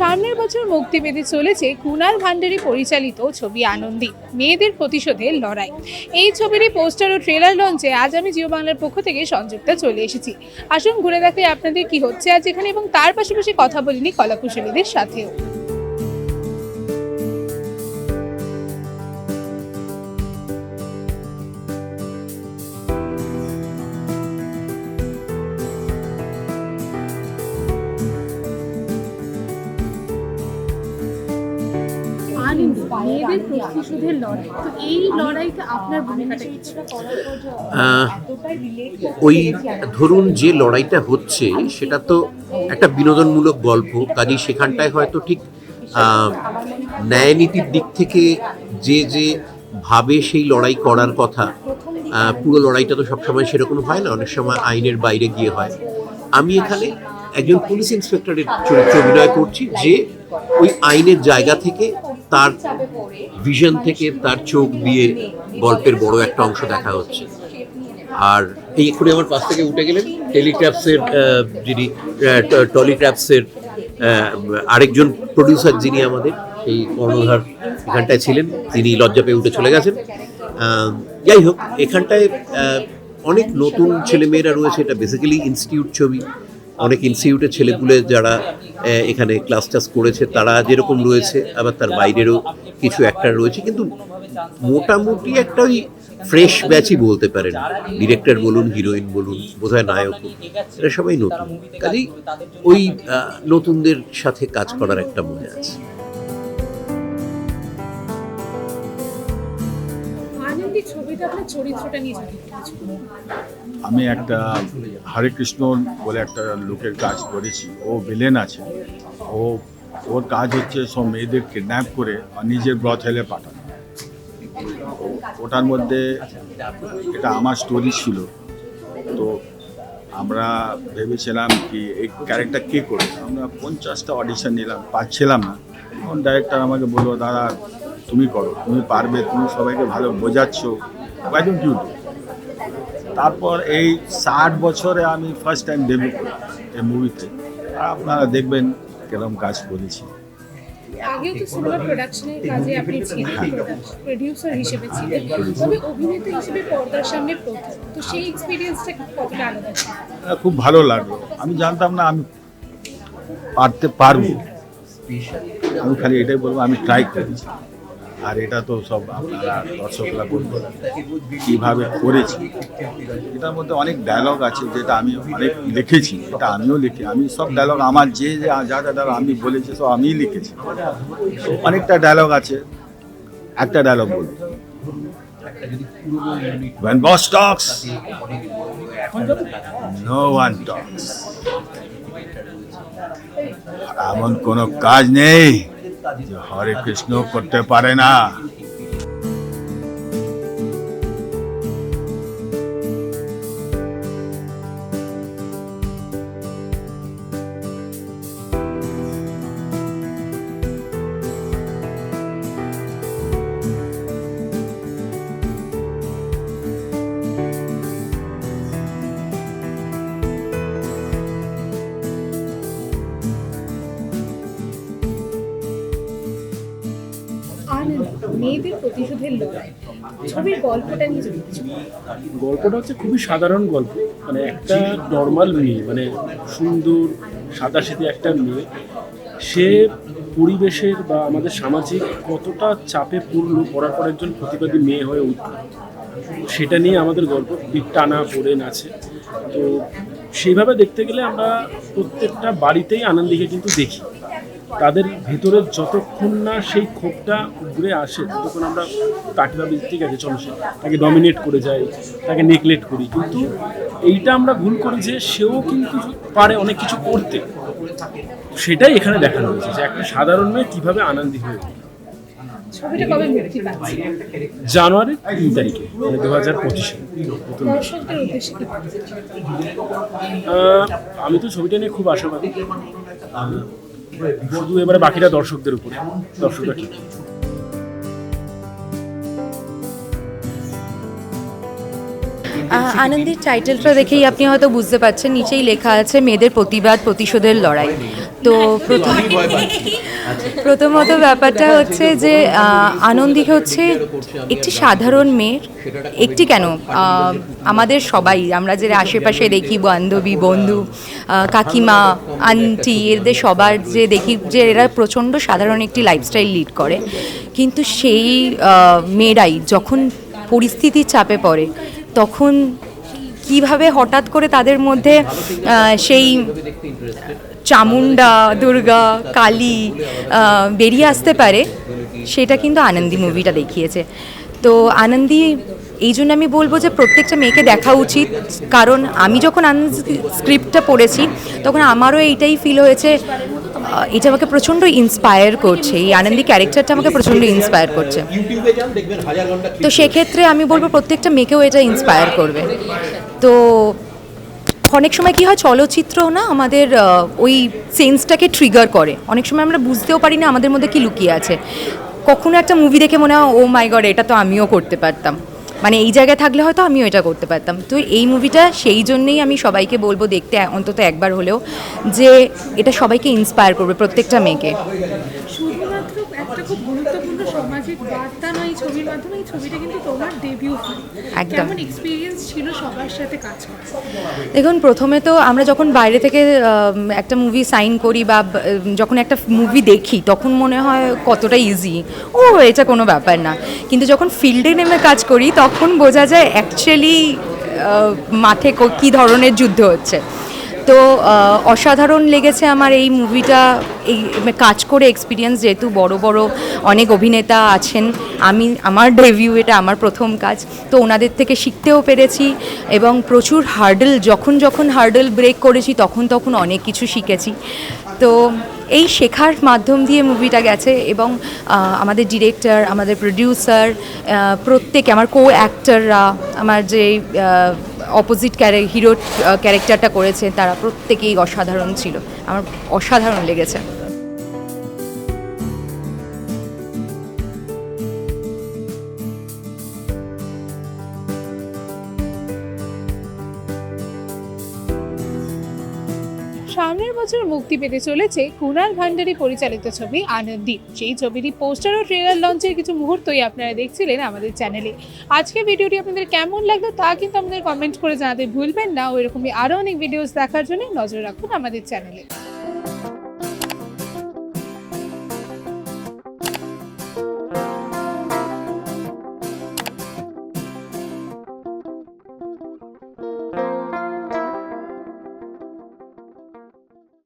সামনের বছর মুক্তি পেতে চলেছে কুনাল ভান্ডারী পরিচালিত ছবি আনন্দী, মেয়েদের প্রতিশোধের লড়াই। এই ছবিরই পোস্টার ও ট্রেলার লঞ্চে আজ আমি জিও বাংলার পক্ষ থেকে সংযুক্তা চলে এসেছি। আসুন ঘুরে দেখাই আপনাদের কি হচ্ছে আজ এখানে এবং তার পাশাপাশি কথা বলিনি কলাকুশলীদের সাথেও। আহ, ওই ধরুন যে লড়াইটা হচ্ছে সেটা তো একটা বিনোদনমূলক গল্প। কাজেই সেখানটায় হয়তো ঠিক ন্যায়নীতির দিক থেকে যে যে ভাবে সেই লড়াই করার কথা পুরো লড়াইটা তো সবসময় সেরকম হয় না অনেক সময় আইনের বাইরে গিয়ে হয়। আমি এখানে একজন পুলিশ ইন্সপেক্টরের চরিত্র অভিনয় করছি যে ওই আইনের জায়গা থেকে তার ভিশন থেকে তার চোখ দিয়ে গল্পের বড় একটা অংশ দেখা হচ্ছে। আর এই এক্ষুনি আমার পাশ থেকে উঠে গেলেন টেলিক্রাফসের যিনি টলিক্রাফসের আরেকজন প্রডিউসার যিনি আমাদের এই কর্ণধার এখানটায় ছিলেন। তিনি লজ্জা পেয়ে উঠে চলে গেছেন। যাই হোক এখানটায় অনেক নতুন ছেলেমেয়েরা রয়েছে। এটা বেসিক্যালি ইনস্টিটিউট ছবি। অনেক ইনস্টিটিউটের ছেলেপুলে যারা এখানে ক্লাস টাস করেছে, তারা যেরকম রয়েছে, আবার তার বাইরেরও কিছু একটা রয়েছে, কিন্তু মোটামুটি একটা ওই ফ্রেশ ব্যাচই বলতে পারেন। ডিরেক্টর বলুন হিরোইন বলুন, বোধহয় নায়ক এরা সবাই নতুন। কাজেই ওই নতুনদের সাথে কাজ করার একটা মনে আছে। আমি একটা হরে কৃষ্ণ বলে একটা লোকের কাজ করেছি। ও ভিলেন আছে। ও, ওর কাজ হচ্ছে সব মেয়েদের কিডন্যাপ করে নিজের ব্রথ হেলে পাঠানো। ওটার মধ্যে এটা আমার স্টোরি ছিল। তো আমরা ভেবেছিলাম কি এই ক্যারেক্টার কে করবে? আমরা পঞ্চাশটা অডিশন নিলাম, পাচ্ছিলাম না। তখন ডাইরেক্টর আমাকে বলল, দাদা তুমি করো তুমি পারবে তুমি সবাইকে ভালো বোঝাচ্ছ। ওয়াই ডোন্ট ইউ ডু তারপর এই ষাট বছরে আমি ফার্স্ট টাইম ডেবিউ করি এই মুভিতে আর আপনারা দেখবেন কীরকম কাজ করেছি। আগেও তো সিনেমা প্রোডাকশনের কাজে আপনি ছিলেন প্রডিউসার হিসেবে ছিলেন। তবে অভিনেতা হিসেবে পর্দার সামনে প্রথম। তো সেই এক্সপিরিয়েন্সটা কতটা আলাদা ছিল? খুব ভালো লাগল। আমি জানতাম না আমি পারতে পারব। আমি খালি এটাই বলব আমি ট্রাই করেছি। আর এটা তো সব আপনারা দর্শকরা বলব কীভাবে করেছি। এটার মধ্যে অনেক ডায়লগ আছে যেটা আমি অনেক লিখেছি এটা আমিও লিখি আমি সব ডায়লগ আমার যে যে যা যা ডায়লগ আমি বলেছি সব আমিই লিখেছি। অনেকটা ডায়লগ আছে একটা ডায়লগ বলব When boss talks, no one talks. এমন কোনো কাজ নেই। যে হরে কৃষ্ণ করতে পারে না। মেয়েদের প্রতিশোধের লড়াই। ছবির গল্পটা নিয়ে যদি কিছু গল্পটা হচ্ছে খুবই সাধারণ গল্প। মানে একটা নর্মাল মেয়ে মানে সুন্দর, সাদাসিধে একটা মেয়ে, সে পরিবেশের বা আমাদের সামাজিক কতটা চাপে পড়ল, পড়ার পর একজন প্রতিবাদী মেয়ে হয়ে উঠল। সেটা নিয়ে আমাদের গল্প টানা পড়েন আছে তো সেইভাবে দেখতে গেলে আমরা প্রত্যেকটা বাড়িতেই আনন্দীকে কিন্তু দেখি। তাদের ভেতরে যতক্ষণ না সেই ক্ষোভটা ঘুরে আসে ততক্ষণ আমরা তাকে ভাবি ঠিক আছে চলো সে তাকে ডমিনেট করে যাই তাকে নেগলেক্ট করি। কিন্তু এইটা আমরা ভুল করি যে সেও কিন্তু পারে অনেক কিছু করতে। সেটাই এখানে দেখানো হয়েছে যে একটা সাধারণ মেয়ে কীভাবে আনন্দী হয়ে জানুয়ারির তিন তারিখে মানে দু হাজার পঁচিশে। নতুন আমি তো ছবিটা নিয়ে খুব আশাবাদী। শুধু এবারে বাকিটা দর্শকদের উপরে। দর্শকরা ঠিক আনন্দের টাইটেলটা দেখেই আপনি হয়তো বুঝতে পারছেন, নিচেই লেখা আছে, মেয়েদের প্রতিবাদ, প্রতিশোধের লড়াই। তো প্রথম প্রথমত ব্যাপারটা হচ্ছে যে আহ, আনন্দী হচ্ছে একটি সাধারণ মেয়ের। একটি কেন? আমাদের সবাই আমরা যে আশেপাশে দেখি বান্ধবী বন্ধু কাকিমা আন্টি এদের সবার যে দেখি যে এরা প্রচণ্ড সাধারণ একটি লাইফস্টাইল লিড করে। কিন্তু সেই মেয়েরাই যখন পরিস্থিতির চাপে পড়ে তখন কীভাবে হঠাৎ করে তাদের মধ্যে সেই চামুন্ডা দুর্গা, কালী বেরিয়ে আসতে পারে, সেটা কিন্তু আনন্দী মুভিটা দেখিয়েছে। তো আনন্দী, এই জন্য আমি বলব যে প্রত্যেকটা মেয়েকে দেখা উচিত। কারণ আমি যখন আনন্দ স্ক্রিপ্টটা পড়েছি, তখন আমারও এইটাই ফিল হয়েছে এটা আমাকে প্রচণ্ড ইন্সপায়ার করছে। এই আনন্দী ক্যারেক্টারটা আমাকে প্রচণ্ড ইন্সপায়ার করছে। তো সেক্ষেত্রে আমি বলব প্রত্যেকটা মেয়েকেও এটা ইন্সপায়ার করবে। তো অনেক সময় কি হয় চলচ্চিত্র না আমাদের ওই সেন্সটাকে ট্রিগার করে। অনেক সময় আমরা বুঝতেও পারি না আমাদের মধ্যে কি লুকিয়ে আছে। কখনো একটা মুভি দেখে মনে হয় ও মাই গড এটা তো আমিও করতে পারতাম। মানে এই জায়গায় থাকলে হয়তো আমিও এটা করতে পারতাম। তো এই মুভিটা সেই জন্যেই আমি সবাইকে বলব, দেখতে অন্তত একবার হলেও, যে এটা সবাইকে ইন্সপায়ার করবে, প্রত্যেকটা মেয়েকে। শুধুমাত্র একটা খুব সামাজিক বার্তা নয় এই ছবির মাধ্যমে এই ছবিটা কিন্তু তোমার ডেবিউ একদম। কেমন এক্সপিরিয়েন্স ছিল সবার সাথে কাজ করা। দেখুন প্রথমে তো আমরা যখন বাইরে থেকে একটা মুভি সাইন করি বা যখন একটা মুভি দেখি তখন মনে হয় কতটা ইজি ও এটা কোনো ব্যাপার না। কিন্তু যখন ফিল্ডে নেমে কাজ করি তখন বোঝা যায় অ্যাকচুয়ালি মাঠে কী ধরনের যুদ্ধ হচ্ছে। তো অসাধারণ লেগেছে আমার এই মুভিটা এই কাজ করে এক্সপিরিয়েন্স যেহেতু বড় বড় অনেক অভিনেতা আছেন। আমি, আমার ডেভিউ এটা আমার প্রথম কাজ। তো ওনাদের থেকে শিখতেও পেরেছি এবং প্রচুর হার্ডেল যখন যখন হার্ডেল ব্রেক করেছি, তখন তখন অনেক কিছু শিখেছি। তো এই শেখার মাধ্যম দিয়ে মুভিটা গেছে এবং আমাদের ডিরেক্টর আমাদের প্রডিউসার প্রত্যেকে, আমার কো অ্যাক্টাররা আমার যে অপোজিট ক্যারে হিরো ক্যারেক্টারটা করেছে, তারা প্রত্যেকেই অসাধারণ ছিল। আমার অসাধারণ লেগেছে। সামনের বছর মুক্তি পেতে চলেছে কুনাল ভান্ডারি পরিচালিত ছবি আনন্দী। সেই ছবিটি পোস্টার ও ট্রেলার লঞ্চের কিছু মুহূর্তই আপনারা দেখছিলেন আমাদের চ্যানেলে। আজকে ভিডিওটি আপনাদের কেমন লাগল তা কিন্তু আমাদের কমেন্ট করে জানাতে ভুলবেন না। ওইরকমই আরও অনেক ভিডিওস দেখার জন্য নজর রাখুন আমাদের চ্যানেলে।